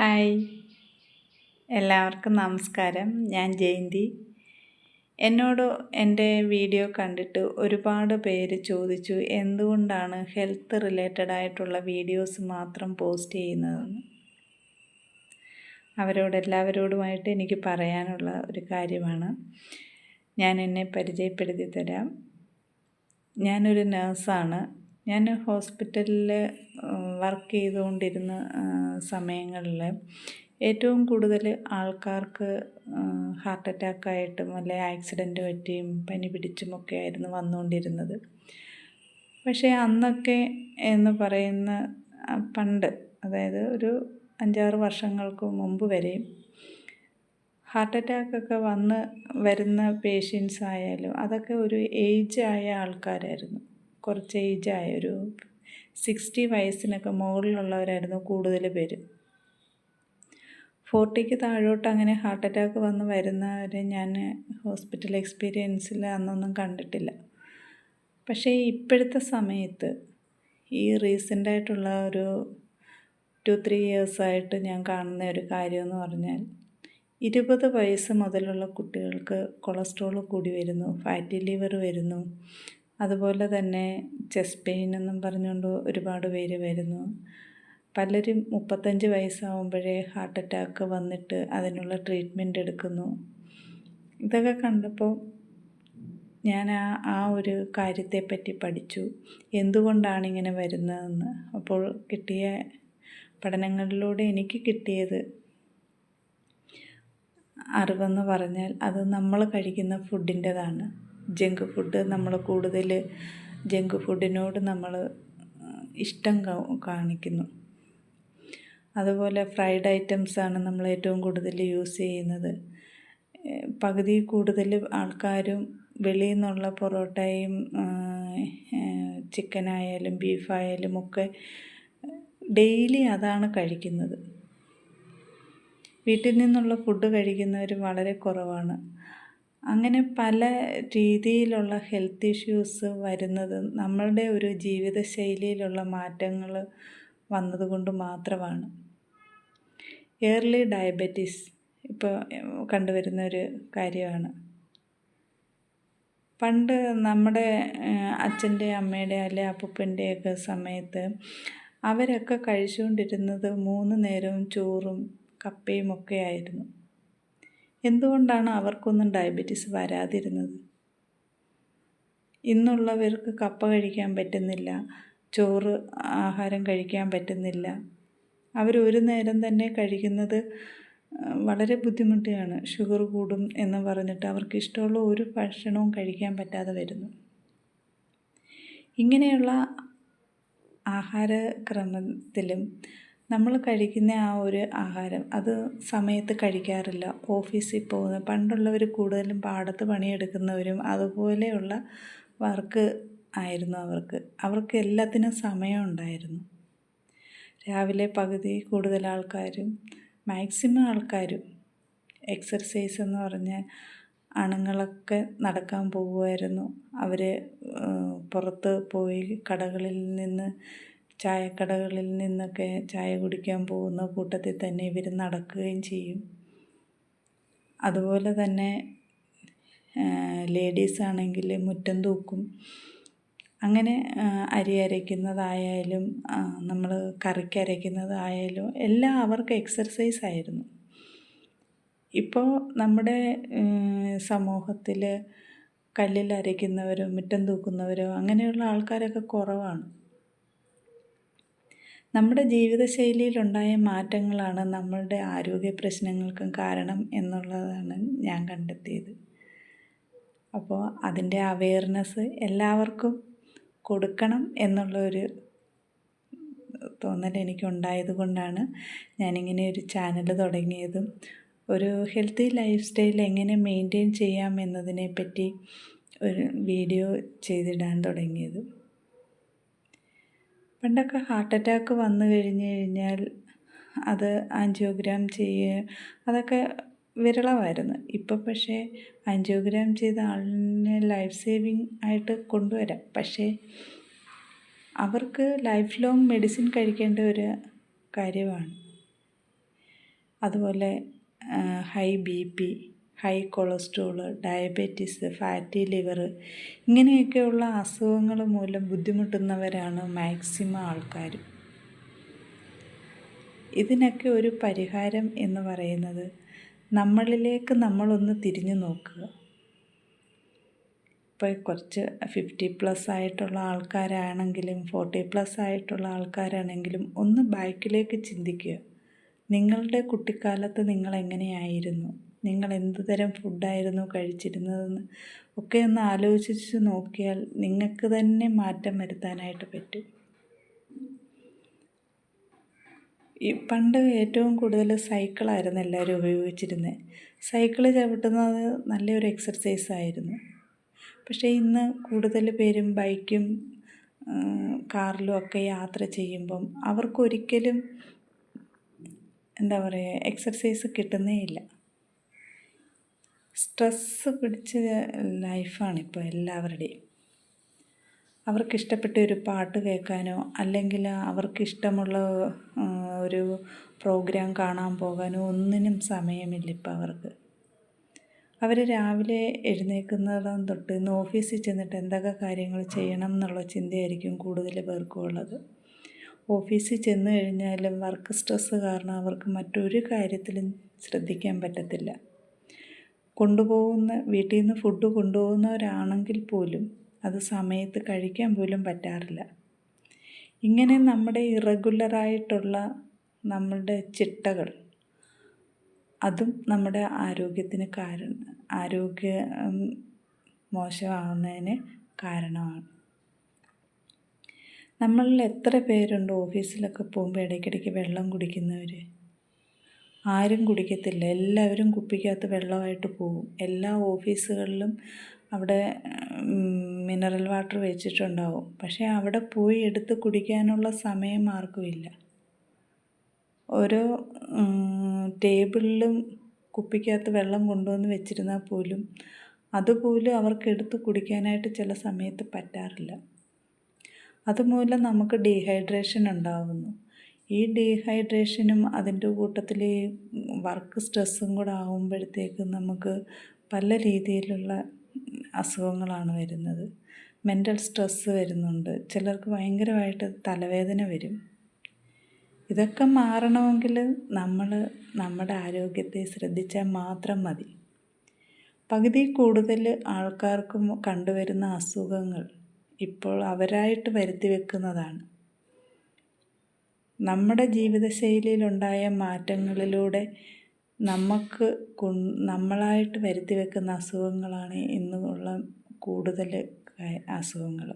Hi. എല്ലാവർക്കും നമസ്കാരം. ഞാൻ ജയന്തി. എന്നോട് എന്റെ വീഡിയോ കണ്ടിട്ട് ഒരുപാട് പേര് ചോദിച്ചു എന്തുകൊണ്ടാണ് ഹെൽത്ത് റിലേറ്റഡ് ആയിട്ടുള്ള വീഡിയോസ് മാത്രം പോസ്റ്റ് ചെയ്യുന്നതെന്ന്. അവരോട് എല്ലാവരോടുമായിട്ട് എനിക്ക് പറയാനുള്ള ഒരു കാര്യമാണ്. ഞാൻ എന്നെ പരിചയപ്പെടുത്തി തരാം. ഞാനൊരു നേഴ്സാണ്. ഞാൻ ഹോസ്പിറ്റലിൽ വർക്ക് ചെയ്തുകൊണ്ടിരുന്ന സമയങ്ങളിൽ ഏറ്റവും കൂടുതൽ ആൾക്കാർക്ക് ഹാർട്ട് അറ്റാക്കായിട്ടും അല്ലെങ്കിൽ ആക്സിഡന്റ് പറ്റിയും പനി പിടിച്ചുമൊക്കെ ആയിരുന്നു വന്നുകൊണ്ടിരുന്നത്. പക്ഷേ അന്നൊക്കെ എന്ന് പറയുന്ന പണ്ട് അതായത് ഒരു അഞ്ചാറ് വർഷങ്ങൾക്ക് മുമ്പ് വരെയും ഹാർട്ട് അറ്റാക്കൊക്കെ വന്ന് വരുന്ന പേഷ്യൻസ് ആയാലും അതൊക്കെ ഒരു ഏജ് ആയ ആൾക്കാരായിരുന്നു. കുറച്ച് ഏജായ ഒരു സിക്സ്റ്റി വയസ്സിനൊക്കെ മുകളിലുള്ളവരായിരുന്നു കൂടുതൽ പേര്. ഫോർട്ടിക്ക് താഴോട്ട് അങ്ങനെ ഹാർട്ട് അറ്റാക്ക് വന്ന് വരുന്നവരെ ഞാൻ ഹോസ്പിറ്റൽ എക്സ്പീരിയൻസിൽ അന്നൊന്നും കണ്ടിട്ടില്ല. പക്ഷേ ഇപ്പോഴത്തെ സമയത്ത് ഈ റീസെന്റായിട്ടുള്ള ഒരു ടു ത്രീ ഇയേഴ്സായിട്ട് ഞാൻ കാണുന്ന ഒരു കാര്യമെന്ന് പറഞ്ഞാൽ ഇരുപത് വയസ്സ് മുതലുള്ള കുട്ടികൾക്ക് കൊളസ്ട്രോൾ കൂടി വരുന്നു ഫാറ്റി ലിവർ വരുന്നു അതുപോലെ തന്നെ ചെസ്റ്റ് പെയിൻ എന്നും പറഞ്ഞുകൊണ്ട് ഒരുപാട് പേര് വരുന്നു. പലരും മുപ്പത്തഞ്ച് വയസ്സാവുമ്പോഴേ ഹാർട്ട് അറ്റാക്ക് വന്നിട്ട് അതിനുള്ള ട്രീറ്റ്മെന്റ് എടുക്കുന്നു. ഇതൊക്കെ കണ്ടപ്പോൾ ഞാൻ ആ ആ ഒരു കാര്യത്തെപ്പറ്റി പഠിച്ചു. എന്തുകൊണ്ടാണ് ഇങ്ങനെ വരുന്നതെന്ന്. അപ്പോൾ കിട്ടിയ പഠനങ്ങളിലൂടെ എനിക്ക് കിട്ടിയത് അറിവെന്ന് പറഞ്ഞാൽ അത് നമ്മൾ കഴിക്കുന്ന ഫുഡിന്റെതാണ്. ജങ്ക് ഫുഡ് നമ്മൾ കൂടുതൽ ജങ്ക് ഫുഡിനോട് നമ്മൾ ഇഷ്ടം കാണിക്കുന്നു. അതുപോലെ ഫ്രൈഡ് ഐറ്റംസാണ് നമ്മൾ ഏറ്റവും കൂടുതൽ യൂസ് ചെയ്യുന്നത്. പകുതി കൂടുതൽ ആൾക്കാരും വെളിയിൽ നിന്നുള്ള പൊറോട്ടയും ചിക്കനായാലും ബീഫായാലും ഒക്കെ ഡെയിലി അതാണ് കഴിക്കുന്നത്. വീട്ടിൽ നിന്നുള്ള ഫുഡ് കഴിക്കുന്നവർ വളരെ കുറവാണ്. അങ്ങനെ പല രീതിയിലുള്ള ഹെൽത്ത് ഇഷ്യൂസ് വരുന്നത് നമ്മളുടെ ഒരു ജീവിതശൈലിയിലുള്ള മാറ്റങ്ങൾ വന്നതുകൊണ്ട് മാത്രമാണ്. ഏർലി ഡയബറ്റീസ് ഇപ്പോൾ കണ്ടുവരുന്ന ഒരു കാര്യമാണ്. പണ്ട് നമ്മുടെ അച്ഛന്റെ അമ്മയുടെ അല്ലെ അപ്പൂപ്പന്റെയൊക്കെ സമയത്ത് അവരൊക്കെ കഴിച്ചുകൊണ്ടിരുന്നത് മൂന്ന് നേരവും ചോറും കപ്പയും ഒക്കെ ആയിരുന്നു. എന്തുകൊണ്ടാണ് അവർക്കൊന്നും ഡയബറ്റീസ് വരാതിരുന്നത്? ഇന്നുള്ളവർക്ക് കപ്പ കഴിക്കാൻ പറ്റുന്നില്ല ചോറ് ആഹാരം കഴിക്കാൻ പറ്റുന്നില്ല. അവർ ഒരു നേരം തന്നെ കഴിക്കുന്നത് വളരെ ബുദ്ധിമുട്ടിയാണ്. ഷുഗർ കൂടും എന്ന് പറഞ്ഞിട്ട് അവർക്ക് ഇഷ്ടമുള്ള ഒരു ഭക്ഷണവും കഴിക്കാൻ പറ്റാതെ വരുന്നു. ഇങ്ങനെയുള്ള ആഹാരക്രമത്തിലും നമ്മൾ കഴിക്കുന്ന ആ ഒരു ആഹാരം അത് സമയത്ത് കഴിക്കാറില്ല. ഓഫീസിൽ പോകുന്ന പണ്ടുള്ളവർ കൂടുതലും പാടത്ത് പണിയെടുക്കുന്നവരും അതുപോലെയുള്ള വർക്ക് ആയിരുന്നു അവർക്ക്. അവർക്ക് എല്ലാത്തിനും സമയം ഉണ്ടായിരുന്നു. രാവിലെ പകുതി കൂടുതൽ ആൾക്കാരും മാക്സിമം ആൾക്കാരും എക്സർസൈസ് എന്ന് പറഞ്ഞാൽ ആണുങ്ങളൊക്കെ നടക്കാൻ പോകുമായിരുന്നു. അവർ പുറത്ത് പോയി കടകളിൽ നിന്ന് ചായക്കടകളിൽ നിന്നൊക്കെ ചായ കുടിക്കാൻ പോകുന്ന കൂട്ടത്തിൽ തന്നെ ഇവർ നടക്കുകയും ചെയ്യും. അതുപോലെ തന്നെ ലേഡീസ് ആണെങ്കിൽ മുറ്റം തൂക്കും. അങ്ങനെ അരി അരയ്ക്കുന്നതായാലും നമ്മൾ കറിക്ക് അരയ്ക്കുന്നതായാലും എല്ലാം അവർക്ക് എക്സർസൈസ് ആയിരുന്നു. ഇപ്പോൾ നമ്മുടെ സമൂഹത്തിൽ കല്ലിൽ അരയ്ക്കുന്നവരോ മുറ്റം തൂക്കുന്നവരോ അങ്ങനെയുള്ള ആൾക്കാരൊക്കെ കുറവാണ്. നമ്മുടെ ജീവിതശൈലിയിലുണ്ടായ മാറ്റങ്ങളാണ് നമ്മളുടെ ആരോഗ്യ പ്രശ്നങ്ങൾക്കും കാരണം എന്നുള്ളതാണ് ഞാൻ കണ്ടെത്തിയത്. അപ്പോൾ അതിന്റെ അവെയർനെസ് എല്ലാവർക്കും കൊടുക്കണം എന്നുള്ളൊരു തോന്നൽ എനിക്കുണ്ടായത് കൊണ്ടാണ് ഞാനിങ്ങനെ ഒരു ചാനൽ തുടങ്ങിയതും ഒരു ഹെൽത്തി ലൈഫ് സ്റ്റൈൽ എങ്ങനെ മെയിന്റെയിൻ ചെയ്യാം എന്നതിനെപ്പറ്റി ഒരു വീഡിയോ ചെയ്തിടാൻ തുടങ്ങിയതും. പണ്ടൊക്കെ ഹാർട്ട് അറ്റാക്ക് വന്നു കഴിഞ്ഞു കഴിഞ്ഞാൽ അത് ആൻജിയോഗ്രാം ചെയ്യുക അതൊക്കെ വിരളമായിരുന്നു. ഇപ്പോൾ പക്ഷേ ആൻജിയോഗ്രാം ചെയ്ത ആളിനെ ലൈഫ് സേവിങ് ആയിട്ട് കൊണ്ടുവരാം. പക്ഷേ അവർക്ക് ലൈഫ് ലോങ് മെഡിസിൻ കഴിക്കേണ്ട ഒരു കാര്യമാണ്. അതുപോലെ high B P high cholesterol diabetes fatty liver ഇങ്ങനെയൊക്കെയുള്ള അസുഖങ്ങൾ മൂലം ബുദ്ധിമുട്ടുന്നവരാണ് മാക്സിമം ആൾക്കാർ. ഇതിനൊക്കെ ഒരു പരിഹാരം എന്ന് പറയുന്നത് നമ്മളിലേക്ക് നമ്മളൊന്ന് തിരിഞ്ഞു നോക്കുക. ഇപ്പോൾ കുറച്ച് ഫിഫ്റ്റി പ്ലസ് ആയിട്ടുള്ള ആൾക്കാരാണെങ്കിലും ഫോർട്ടി പ്ലസ് ആയിട്ടുള്ള ആൾക്കാരാണെങ്കിലും ഒന്ന് ബാക്കിലേക്ക് ചിന്തിക്കുക. നിങ്ങളുടെ കുട്ടിക്കാലത്ത് നിങ്ങൾ എങ്ങനെയായിരുന്നു നിങ്ങൾ എന്ത് തരം ഫുഡായിരുന്നു കഴിച്ചിരുന്നതെന്ന് ഒക്കെ ഒന്ന് ആലോചിച്ച് നോക്കിയാൽ നിങ്ങൾക്ക് തന്നെ മാറ്റം വരുത്താനായിട്ട് പറ്റും. ഈ പണ്ട് ഏറ്റവും കൂടുതൽ സൈക്കിളായിരുന്നു എല്ലാവരും ഉപയോഗിച്ചിരുന്നത്. സൈക്കിൾ ചവിട്ടുന്നത് നല്ലൊരു എക്സർസൈസ് ആയിരുന്നു. പക്ഷേ ഇന്ന് കൂടുതൽ പേരും ബൈക്കും കാറിലും ഒക്കെ യാത്ര ചെയ്യുമ്പം അവർക്കൊരിക്കലും എന്താ പറയുക എക്സർസൈസ് കിട്ടുന്നേ ഇല്ല സ്ട്രെസ്സ് പിടിച്ച ലൈഫാണിപ്പോൾ എല്ലാവരുടെയും. അവർക്കിഷ്ടപ്പെട്ട ഒരു പാട്ട് കേൾക്കാനോ അല്ലെങ്കിൽ അവർക്കിഷ്ടമുള്ള ഒരു പ്രോഗ്രാം കാണാൻ പോകാനോ ഒന്നിനും സമയമില്ല ഇപ്പോൾ അവർക്ക്. അവർ രാവിലെ എഴുന്നേൽക്കുന്നതും തൊട്ട് ഇന്ന് ഓഫീസിൽ ചെന്നിട്ട് എന്തൊക്കെ കാര്യങ്ങൾ ചെയ്യണം എന്നുള്ള ചിന്തയായിരിക്കും കൂടുതൽ പേർക്കും ഉള്ളത്. ഓഫീസിൽ ചെന്ന് കഴിഞ്ഞാലും വർക്ക് സ്ട്രെസ്സ് കാരണം അവർക്ക് മറ്റൊരു കാര്യത്തിലും ശ്രദ്ധിക്കാൻ പറ്റത്തില്ല. കൊണ്ടുപോകുന്ന വീട്ടിൽ നിന്ന് ഫുഡ് കൊണ്ടുപോകുന്നവരാണെങ്കിൽ പോലും അത് സമയത്ത് കഴിക്കാൻ പോലും പറ്റാറില്ല. ഇങ്ങനെ നമ്മുടെ ഇറഗുലറായിട്ടുള്ള നമ്മളുടെ ചിട്ടകൾ അതും നമ്മുടെ ആരോഗ്യത്തിന് കാരണം ആരോഗ്യ മോശമാകുന്നതിന് കാരണമാണ്. നമ്മളിൽ എത്ര പേരുണ്ട് ഓഫീസിലൊക്കെ പോകുമ്പോൾ ഇടയ്ക്കിടയ്ക്ക് വെള്ളം കുടിക്കുന്നവർ ആരും കുടിക്കത്തില്ല. എല്ലാവരും കുപ്പിക്കകത്ത് വെള്ളമായിട്ട് പോകും. എല്ലാ ഓഫീസുകളിലും അവിടെ മിനറൽ വാട്ടർ വെച്ചിട്ടുണ്ടാവും. പക്ഷേ അവിടെ പോയി എടുത്ത് കുടിക്കാനുള്ള സമയം ആർക്കുമില്ല ഓരോ ടേബിളിലും കുപ്പിക്കകത്ത് വെള്ളം കൊണ്ടുവന്ന് വെച്ചിരുന്നാൽ പോലും അതുപോലും അവർക്ക് എടുത്ത് കുടിക്കാനായിട്ട് ചില സമയത്ത് പറ്റാറില്ല. അതുമൂലം നമുക്ക് ഡീഹൈഡ്രേഷൻ ഉണ്ടാകുന്നു ഈ ഡീഹൈഡ്രേഷനും അതിന്റെ കൂട്ടത്തിൽ വർക്ക് സ്ട്രെസ്സും കൂടെ ആകുമ്പോഴത്തേക്കും നമുക്ക് പല രീതിയിലുള്ള അസുഖങ്ങളാണ് വരുന്നത്. മെന്റൽ സ്ട്രെസ്സ് വരുന്നുണ്ട്. ചിലർക്ക് ഭയങ്കരമായിട്ട് തലവേദന വരും. ഇതൊക്കെ മാറണമെങ്കിൽ നമ്മൾ നമ്മുടെ ആരോഗ്യത്തെ ശ്രദ്ധിച്ചാൽ മാത്രം മതി. പകുതി കൂടുതൽ ആൾക്കാർക്കും കണ്ടുവരുന്ന അസുഖങ്ങൾ ഇപ്പോൾ അവരായിട്ട് വരുത്തി വെക്കുന്നതാണ്. നമ്മുടെ ജീവിതശൈലിയിലുണ്ടായ മാറ്റങ്ങളിലൂടെ നമുക്ക് നമ്മളായിട്ട് വരുത്തി വെക്കുന്ന അസുഖങ്ങളാണ് ഇന്നുള്ള കൂടുതൽ അസുഖങ്ങൾ.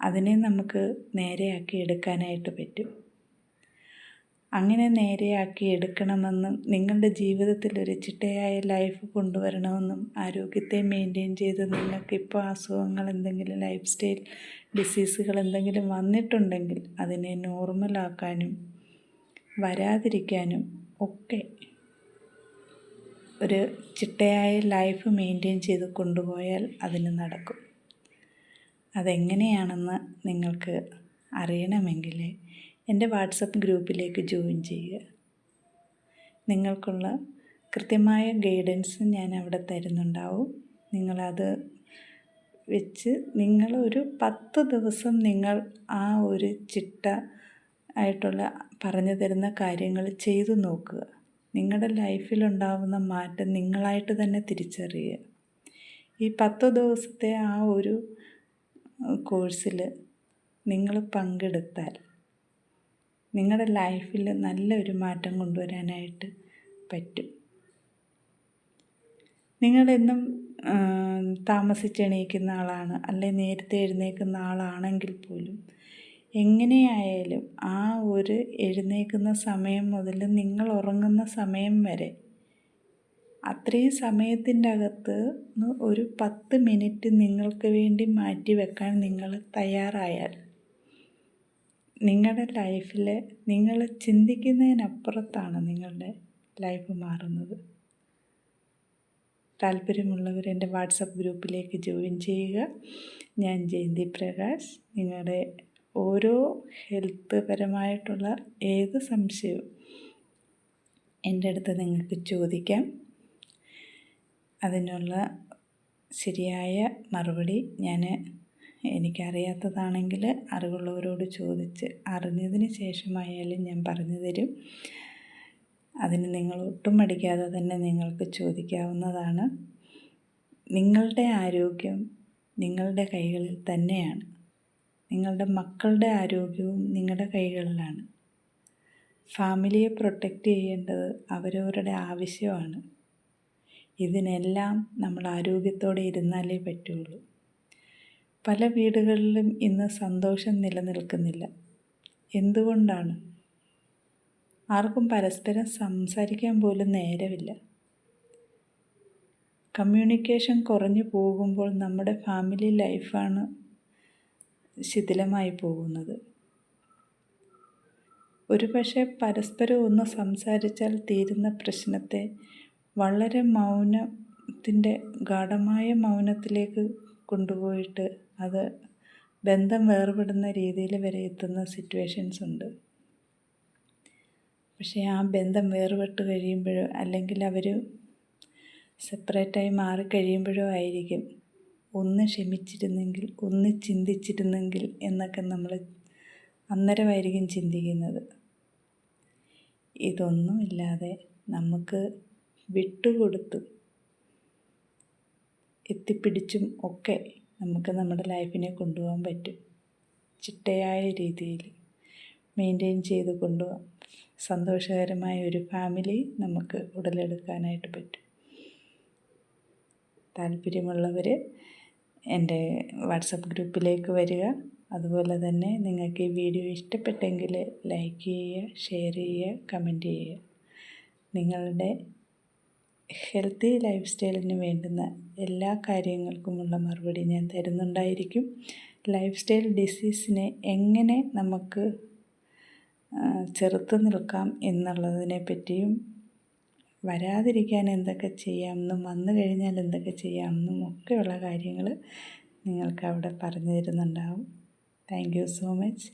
അതിനെ നമുക്ക് നേരെയാക്കി എടുക്കാനായിട്ട് പറ്റും. അങ്ങനെ നേരെയാക്കി എടുക്കണമെന്നും നിങ്ങളുടെ ജീവിതത്തിൽ ഒരു ചിട്ടയായ ലൈഫ് കൊണ്ടുവരണമെന്നും ആരോഗ്യത്തെ മെയിന്റെയിൻ ചെയ്ത് നിങ്ങൾക്ക് ഇപ്പോൾ അസുഖങ്ങൾ എന്തെങ്കിലും ലൈഫ് സ്റ്റൈൽ ഡിസീസുകൾ എന്തെങ്കിലും വന്നിട്ടുണ്ടെങ്കിൽ അതിനെ നോർമലാക്കാനും വരാതിരിക്കാനും ഒക്കെ ഒരു ചിട്ടയായ ലൈഫ് മെയിന്റെയിൻ ചെയ്ത് കൊണ്ടുപോയാൽ അതിന് നടക്കും. അതെങ്ങനെയാണെന്ന് നിങ്ങൾക്ക് അറിയണമെങ്കിൽ എന്റെ വാട്സപ്പ് ഗ്രൂപ്പിലേക്ക് ജോയിൻ ചെയ്യുക. നിങ്ങൾക്കുള്ള കൃത്യമായ ഗൈഡൻസ് ഞാൻ അവിടെ തരുന്നുണ്ടാവും. നിങ്ങളത് വെച്ച് നിങ്ങൾ ഒരു പത്ത് ദിവസം നിങ്ങൾ ആ ഒരു ചിട്ട ആയിട്ടുള്ള പറഞ്ഞു തരുന്ന കാര്യങ്ങൾ ചെയ്തു നോക്കുക. നിങ്ങളുടെ ലൈഫിലുണ്ടാവുന്ന മാറ്റം നിങ്ങളായിട്ട് തന്നെ തിരിച്ചറിയുക. ഈ പത്ത് ദിവസത്തെ ആ ഒരു കോഴ്സിൽ നിങ്ങൾ പങ്കെടുത്താൽ നിങ്ങളുടെ ലൈഫിൽ നല്ലൊരു മാറ്റം കൊണ്ടുവരാനായിട്ട് പറ്റും. നിങ്ങളെന്നും താമസിച്ചെണീക്കുന്ന ആളാണ് അല്ലെ നേരത്തെ എഴുന്നേൽക്കുന്ന ആളാണെങ്കിൽ പോലും എങ്ങനെയായാലും ആ ഒരു എഴുന്നേൽക്കുന്ന സമയം മുതൽ നിങ്ങൾ ഉറങ്ങുന്ന സമയം വരെ അത്രയും സമയത്തിന്റെ അകത്ത് ഒരു പത്ത് മിനിറ്റ് നിങ്ങൾക്ക് വേണ്ടി മാറ്റി വെക്കാൻ നിങ്ങൾ തയ്യാറായാൽ നിങ്ങളുടെ ലൈഫിൽ നിങ്ങൾ ചിന്തിക്കുന്നതിനപ്പുറത്താണ് നിങ്ങളുടെ ലൈഫ് മാറുന്നത്. താല്പര്യമുള്ളവർ എന്റെ വാട്സപ്പ് ഗ്രൂപ്പിലേക്ക് ജോയിൻ ചെയ്യുക. ഞാൻ ജയന്തി പ്രകാശ്. നിങ്ങളുടെ ഓരോ ഹെൽത്ത് പരമായിട്ടുള്ള ഏത് സംശയവും എന്റെ അടുത്ത് നിങ്ങൾക്ക് ചോദിക്കാം. അതിനുള്ള ശരിയായ മറുപടി ഞാൻ എനിക്കറിയാത്തതാണെങ്കിൽ അറിവുള്ളവരോട് ചോദിച്ച് അറിഞ്ഞതിന് ശേഷമായാലും ഞാൻ പറഞ്ഞു തരും. അതിന് നിങ്ങൾ ഒട്ടും മടിക്കാതെ തന്നെ നിങ്ങൾക്ക് ചോദിക്കാവുന്നതാണ്. നിങ്ങളുടെ ആരോഗ്യം നിങ്ങളുടെ കൈകളിൽ തന്നെയാണ്. നിങ്ങളുടെ മക്കളുടെ ആരോഗ്യവും നിങ്ങളുടെ കൈകളിലാണ്. ഫാമിലിയെ പ്രൊട്ടക്റ്റ് ചെയ്യേണ്ടത് അവരവരുടെ ആവശ്യമാണ്. ഇതിനെല്ലാം നമ്മൾ ആരോഗ്യത്തോടെ ഇരുന്നാലേ പറ്റുള്ളൂ. പല വീടുകളിലും ഇന്ന് സന്തോഷം നിലനിൽക്കുന്നില്ല. എന്തുകൊണ്ടാണ്? ആർക്കും പരസ്പരം സംസാരിക്കാൻ പോലും നേരമില്ല. കമ്മ്യൂണിക്കേഷൻ കുറഞ്ഞു പോകുമ്പോൾ നമ്മുടെ ഫാമിലി ലൈഫാണ് ശിഥിലമായി പോകുന്നത്. ഒരു പക്ഷേ പരസ്പരം ഒന്ന് സംസാരിച്ചാൽ തീരുന്ന പ്രശ്നത്തെ വളരെ മൗനത്തിന്റെ ഗാഠമായ മൗനത്തിലേക്ക് കൊണ്ടുപോയിട്ട് അത് ബന്ധം വേർപെടുന്ന രീതിയിൽ വരെ എത്തുന്ന സിറ്റുവേഷൻസ് ഉണ്ട്. പക്ഷേ ആ ബന്ധം വേർപെട്ട് കഴിയുമ്പോഴോ അല്ലെങ്കിൽ അവർ സെപ്പറേറ്റായി മാറിക്കഴിയുമ്പോഴോ ആയിരിക്കും. ഒന്ന് ക്ഷമിച്ചിരുന്നെങ്കിൽ ഒന്ന് ചിന്തിച്ചിരുന്നെങ്കിൽ എന്നൊക്കെ നമ്മൾ അന്നേരമായിരിക്കും ചിന്തിക്കുന്നത്. ഇതൊന്നുമില്ലാതെ നമുക്ക് വിട്ടുകൊടുത്തും എത്തിപ്പിടിച്ചും ഒക്കെ നമുക്ക് നമ്മുടെ ലൈഫിനെ കൊണ്ടുപോകാൻ പറ്റും. ചിട്ടയായ രീതിയിൽ മെയിന്റെയിൻ ചെയ്ത് കൊണ്ടുപോകാം സന്തോഷകരമായ ഒരു ഫാമിലി നമുക്ക് ഉടലെടുക്കാനായിട്ട് പറ്റും. താല്പര്യമുള്ളവർ എന്റെ വാട്സപ്പ് ഗ്രൂപ്പിലേക്ക് വരിക. അതുപോലെ തന്നെ നിങ്ങൾക്ക് ഈ വീഡിയോ ഇഷ്ടപ്പെട്ടെങ്കിൽ ലൈക്ക് ചെയ്യുക ഷെയർ ചെയ്യുക കമന്റ് ചെയ്യുക. നിങ്ങളുടെ ഹെൽത്തി ലൈഫ് സ്റ്റൈലിന് വേണ്ടുന്ന എല്ലാ കാര്യങ്ങൾക്കുമുള്ള മറുപടി ഞാൻ തരുന്നുണ്ടായിരിക്കും. ലൈഫ് സ്റ്റൈൽ ഡിസീസിനെ എങ്ങനെ നമുക്ക് ചെറുത്ത് നിൽക്കാം എന്നുള്ളതിനെ പറ്റിയും വരാതിരിക്കാൻ എന്തൊക്കെ ചെയ്യാമെന്നും വന്നു കഴിഞ്ഞാൽ എന്തൊക്കെ ചെയ്യാമെന്നും ഒക്കെയുള്ള കാര്യങ്ങൾ നിങ്ങൾക്ക് അവിടെ പറഞ്ഞു തരുന്നുണ്ടാവും. Thank you so much.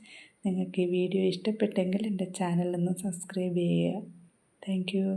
നിങ്ങൾക്ക് ഈ വീഡിയോ ഇഷ്ടപ്പെട്ടെങ്കിൽ എന്റെ ചാനലൊന്ന് സബ്സ്ക്രൈബ് ചെയ്യുക. Thank you.